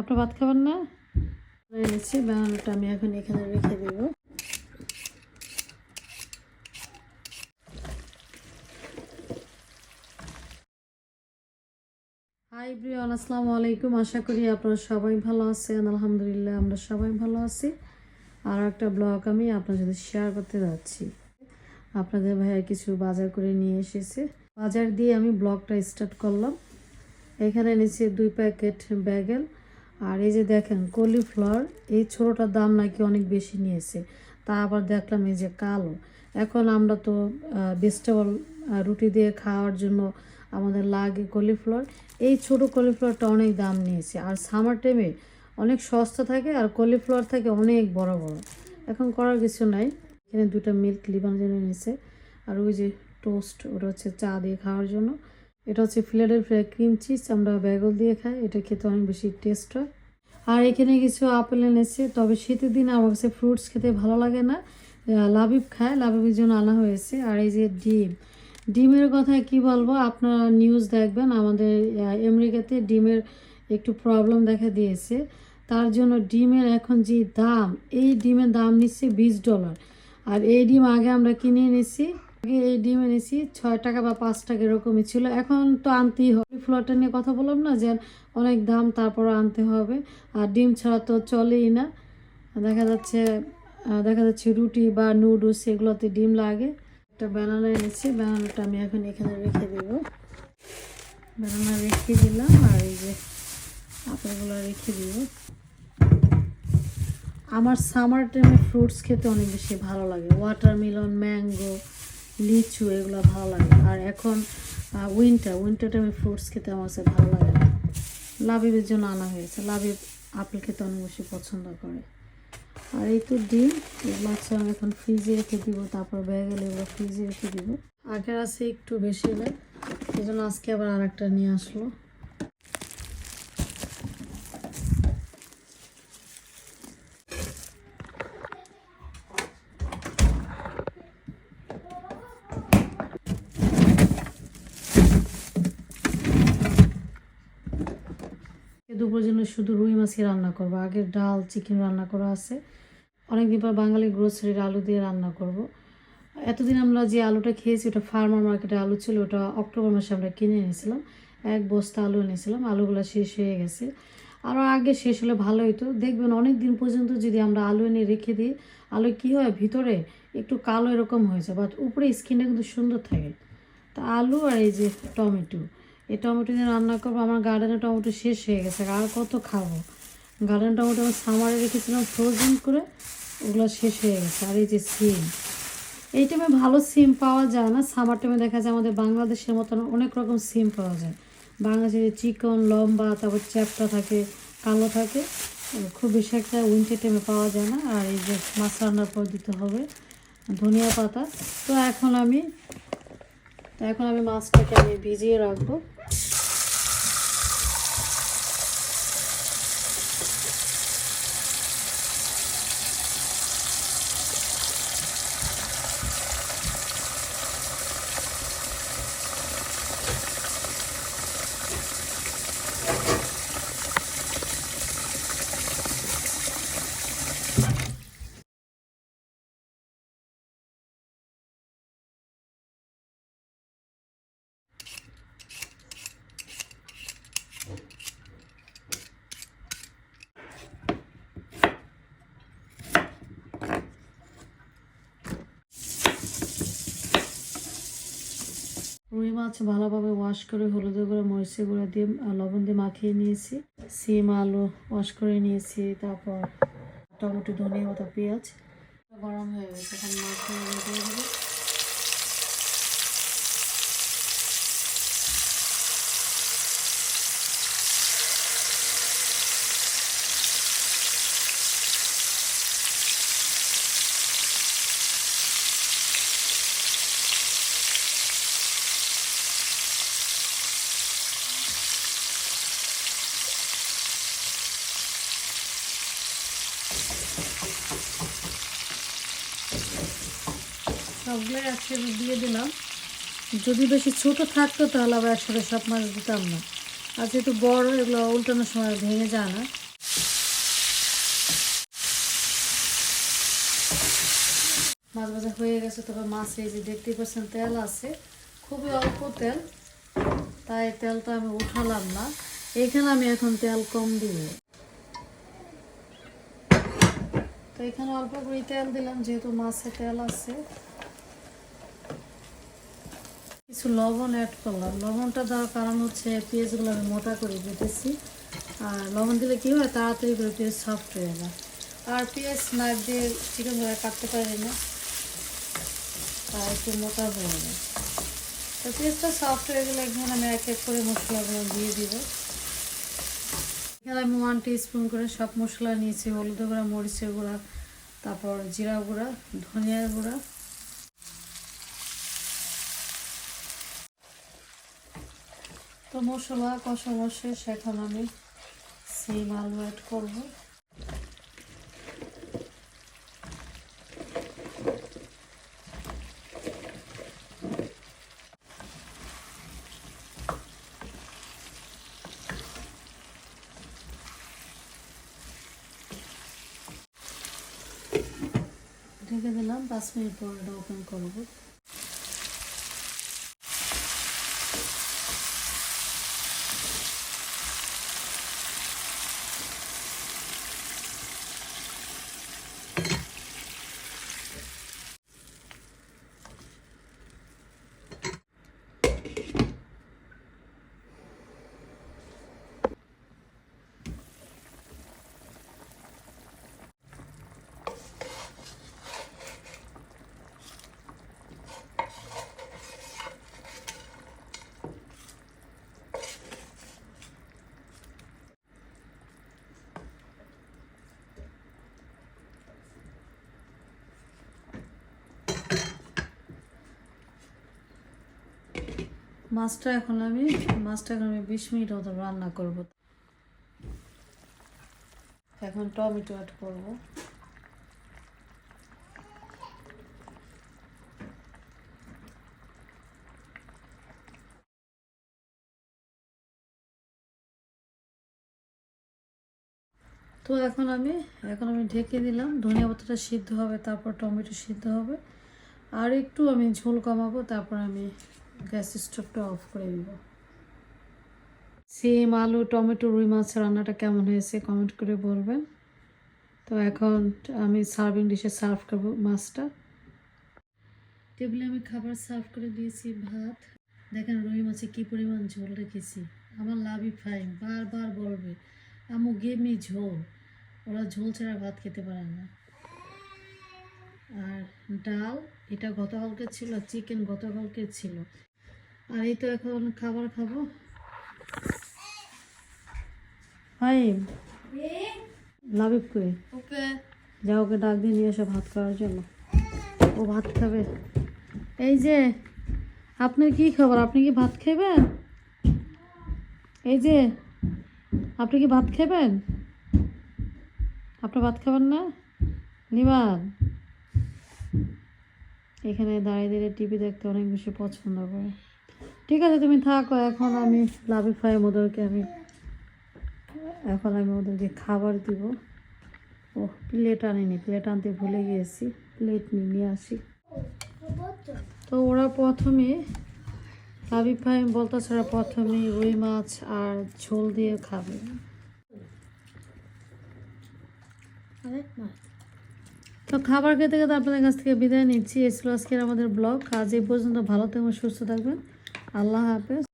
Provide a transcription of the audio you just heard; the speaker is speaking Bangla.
আপনার ভাত খাবেন না? এনেছি বানানোটা আমি এখন এখানে রেখে দেবো। হাই ব্রিয়ান আসসালামু আলাইকুম। আশা করি আপনারা সবাই ভালো আছেন। আলহামদুলিল্লাহ, আমরা সবাই ভালো আছি। আর একটা ব্লগ আমি আপনার সাথে শেয়ার করতে যাচ্ছি। আপনাদের ভাইয়া কিছু বাজার করে নিয়ে এসেছে। বাজার দিয়ে আমি ব্লগটা স্টার্ট করলাম। এখানে নিচে দুই প্যাকেট ব্যাগেল আর এই যে দেখেন, কলিফ্লাওয়ার, এই ছোটোটার দাম নাকি অনেক বেশি নিয়েছে। তা আবার দেখলাম এই যে কালো। এখন আমরা তো ভেজিটেবল রুটি দিয়ে খাওয়ার জন্য আমাদের লাগে কলিফ্লাওয়ার। এই ছোট কলিফ্লাওয়ারটা অনেক দাম নিয়েছে। আর সামার টাইমে অনেক সস্তা থাকে আর কলিফ্লাওয়ার থাকে অনেক বড় বড়। এখন করার কিছু নাই। এখানে দুটো মিল্ক লিবানোর জন্য নিয়েছে। আর ওই যে টোস্ট ওটা হচ্ছে চা দিয়ে খাওয়ার জন্য। এটা হচ্ছে ফিলাডেলফিয়া ক্রিম চিজ আমরা ব্যাগল দিয়ে খাই, এটা খেতে অনেক বেশি টেস্ট হয়। আর এখানে কিছু আপেল এনেছে, তবে শীতের দিনে আমার কাছে ফ্রুটস খেতে ভালো লাগে না। লাবিব খায়, লাবিবের জন্য আনা হয়েছে। আর এই যে ডিম, ডিমের কথা কি বলব, আপনারা নিউজ দেখবেন, আমাদের আমেরিকাতে ডিমের একটু প্রবলেম দেখা দিয়েছে। তার জন্য ডিমের এখন যে দাম, এই ডিমের দাম নিচ্ছে বিশ ডলার আর এই ডিম আগে আমরা কিনে এনেছি আগে এই ডিম এনেছি ছয় টাকা বা পাঁচ টাকা এরকমই ছিল। এখন তো আনতেই হবে। ফ্লোরটা নিয়ে কথা বললাম না যে অনেক দাম তারপরে আনতে হবে। আর ডিম ছাড়া তো চলেই না। দেখা যাচ্ছে দেখা যাচ্ছে রুটি বা নুডলস এগুলোতে ডিম লাগে। একটা ব্যানানা এনেছি ব্যানানাটা আমি এখন এখানে রেখে দেবো। ব্যানানা রেখে দিলাম আর এই যে আপেলগুলো রেখে দিব। আমার সামার টাইমে ফ্রুটস খেতে অনেক বেশি ভালো লাগে। ওয়াটারমেলন ম্যাঙ্গো লিচু, এগুলো ভালো লাগে। আর এখন উইন্টার উইন্টার টাইমে ফ্রুটস খেতে আমার কাছে ভালো লাগে না। লাবিবের জন্য আনা হয়েছে। লাবিব আপেল খেতে অনেক বেশি পছন্দ করে। আর এই তো ডিম এগুলো হচ্ছে আমি এখন ফ্রিজে রেখে দিব, তারপর ব্যাগে এগুলো ফ্রিজে রেখে দিব। আগের আছে একটু বেশি হলে এই জন্য আজকে আবার আর একটা নিয়ে আসলো। দুপুরের জন্য শুধু রুই মাছই রান্না করব। আগে ডাল, চিকেন রান্না করা আছে। অনেকদিন পর বাঙালি গ্রোসারির আলু দিয়ে রান্না করব। এতদিন আমরা যে আলুটা খেয়েছি, ওটা ফার্মার মার্কেটে আলু ছিল, ওটা অক্টোবর মাসে আমরা কিনে এনেছিলাম। এক বস্তা আলু এনেছিলাম। আলুগুলো শেষ হয়ে গেছে। আরও আগে শেষ হলে ভালো হতো দেখবেন অনেক দিন পর্যন্ত যদি আমরা আলু এনে রেখে দিই, আলু কী হয়? ভিতরে একটু কালো এরকম হয়েছে বাট উপরে স্কিনটা কিন্তু সুন্দর থাকে। তা আলু আর এই যে টমেটো এই টমেটো দিয়ে রান্না করব, আমার গার্ডেনে টমেটো শেষ হয়ে গেছে, আর কত খাব? গার্ডেন টমেটো আমি সামারে রেখেছিলাম ফ্রোজেন করে, ওগুলো শেষ হয়ে গেছে। আর এই যে সিম, এই টাইমে ভালো সিম পাওয়া যায় না। সামার টাইমে দেখা যায় আমাদের বাংলাদেশের মতন অনেক রকম সিম পাওয়া যায়। বাংলাদেশে চিকন, লম্বা, তারপর চ্যাপটা থাকে, কালো থাকে, খুব বেশি একটা উইন্টার টাইমে পাওয়া যায় না। আর এই যে মাছ রান্নার পর দিতে হবে, ধনিয়া পাতা। তো এখন আমি তো এখন আমি মাছটাকে আমি ভিজিয়ে রাখব। রুই মাছ ভালোভাবে ওয়াশ করে হলুদ গুঁড়ো, মরিচের গুঁড়ো দিয়ে লবণ দিয়ে মাখিয়ে নিয়েছি। সিম, আলু ওয়াশ করে নিয়েছি, তারপর টমেটো ধনে পাতা, পেঁয়াজ। গরম হয়ে গেছে, এখন মাছ দিয়ে দেবো সবগুলোই একসাথে দিয়ে দিলাম। যদি বেশি ছোট থাকতো তাহলে আবার একসাথে সব মাছ দিতাম না। আর যেহেতু বড়, এগুলো উল্টানোর সময় ভেঙে যায় না। মাছ ভাজা হয়ে গেছে, তবে মাছে যে দেখতে পাচ্ছেন, তেল আছে। খুবই অল্প তেল, তাই তেলটা আমি উঠালাম না। এখানে আমি এখন তেল কম দিব। তো এখানে অল্প করে তেল দিলাম, যেহেতু মাছে তেল আছে। কিছু লবণ অ্যাড করলাম। লবণটা দেওয়ার কারণ হচ্ছে পেঁয়াজগুলো আমি মোটা করে দিতেছি। আর লবণ দিলে কী হয়? তাড়াতাড়ি করে পেঁয়াজ সফট হয়ে যায়। আর পেঁয়াজ নাইফ দিয়ে চিকেন করে কাটতে পারি না। আর একটু মোটা হয়ে যায়। তো পেঁয়াজটা সফট হয়ে গেলে এখানে আমি এক এক করে মশলাগুলো দিয়ে দিব। এখানে আমি ওয়ান স্পুন করে সব মশলা নিয়েছি। হলুদ গুঁড়া, মরিচের গুঁড়া, তারপর জিরা গুঁড়া, ধনিয়ার গুঁড়া তো মশলা কষানো শেষ এখন আমি সিম আলু অ্যাড করব। ঢেকে দিলাম, পাঁচ মিনিট পর ওপেন করব। মাছটা এখন আমি, মাছটা এখন আমি বিশ মিনিট মতো রান্না করব। এখন টমেটো অ্যাড করব। তো এখন আমি এখন আমি ঢেকে দিলাম। ধনিয়া পাতাটা সিদ্ধ হবে, তারপর টমেটো সিদ্ধ হবে। আর একটু আমি ঝোল কমাবো, তারপর আমি গ্যাস স্টোভটা অফ করে দিব সিম আলু, টমেটো, রুই মাছ রান্নাটা কেমন হয়েছে কমেন্ট করে বলবেন। তো এখন আমি সার্ভিং ডিশে সার্ভ করব মাছটা। টেবিলে আমি খাবার সার্ভ করে দিয়েছি, ভাত। দেখেন রুই মাছে কী পরিমাণ ঝোল রেখেছি। আমার লাভই ফাইন বারবার বলবে আমু গেমি ঝোল। ওরা ঝোল ছাড়া ভাত খেতে পারে না। আর ডাল, এটা গতকালকে ছিল চিকেন গতকালকে ছিল। আর এই তো এখন খাবার খাব। হাই। লাভিব কই ওকে। যা ওকে ডাক দিয়ে নিয়ে এসো ভাত খাওয়ার জন্য। ও ভাত খাবে। এই যে আপনার কি খবর? আপনি কি ভাত খাবেন? এই যে আপনি কি ভাত খাবেন? আপনি ভাত খাবেন না? নিবান এখানে দাঁড়িয়ে দাঁড়িয়ে টিভি দেখতে অনেক বেশি পছন্দ করে। ঠিক আছে, তুমি থাকো, এখন আমি লাভি ফ্রাই ওদেরকে আমি এখন আমি ওদেরকে খাবার দিব। ও প্লেট আনিনি প্লেট আনতে ভুলে গিয়েছি। প্লেট নিয়ে নিয়ে আসি। তো ওরা প্রথমে লাভি ফাইম বলতেছে ওরা প্রথমে রুই মাছ আর ঝোল দিয়ে খাবে। তো খাবার খেতে খেতে আপনাদের কাছ থেকে বিদায় নিচ্ছি। এই ছিল আজকের আমাদের ব্লগ। আজ এই পর্যন্ত ভালো থাকবেন, সুস্থ থাকবেন। আল্লাহ হাফেজ।